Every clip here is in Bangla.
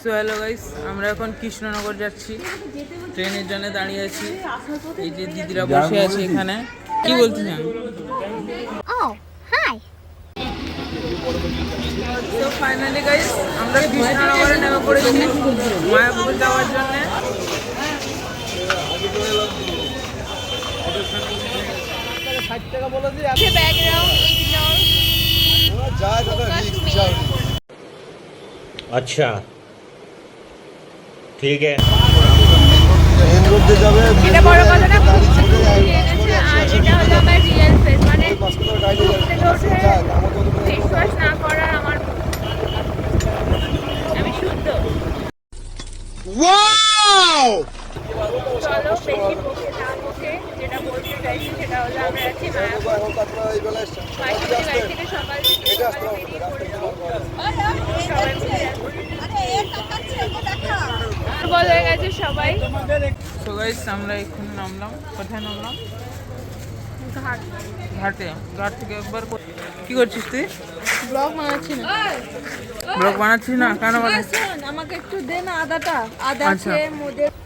সো হ্যালো গাইস আমরা এখন কৃষ্ণনগর যাচ্ছি। ট্রেনের জন্য দাঁড়িয়ে আছি। এই যে দিদিরা বসে আছে এখানে। কি বলছিলেন Oh, hi. তো ফাইনালি গাইস আমরা কৃষ্ণনগরে নেমে পড়েছি মায়াপুর যাওয়ার জন্য। The আচ্ছা। ঠিক আছে। মেন হলো রিয়েল মানে না করা আমার আমি চলো বেশি বকে না বকে যেটা বলতে চাইছি সেটা হলো আমরা আছি মায়াপুর মায়াপুর বাড়ি থেকে সকাল থেকে সকালে বেরিয়ে সবাই। সবাই। আমরা এখন নামলাম কোথায় নামলাম? ঘাট। ঘাটে। ঘাট থেকে একবার কি করছিস তুই? ব্লগ বানাচ্ছি না। ব্লগ বানাচ্ছিস না? কেন বানাচ্ছিস? শোন, আমাকে একটু দে না আদাটা। আদা আচ্ছা। Wait a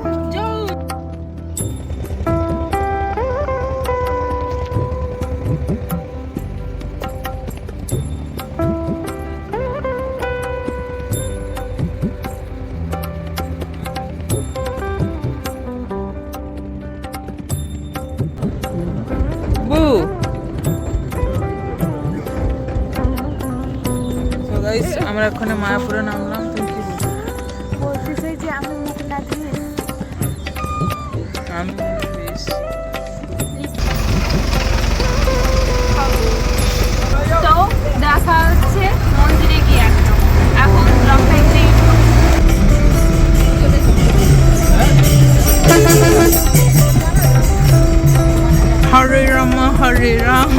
আমরা এখানে মায়াপুরে নামলাম তো দেখা হচ্ছে মন্দিরে গিয়ে। একদম এখন ব্লগটা এখানে হরে রাম হরে রাম।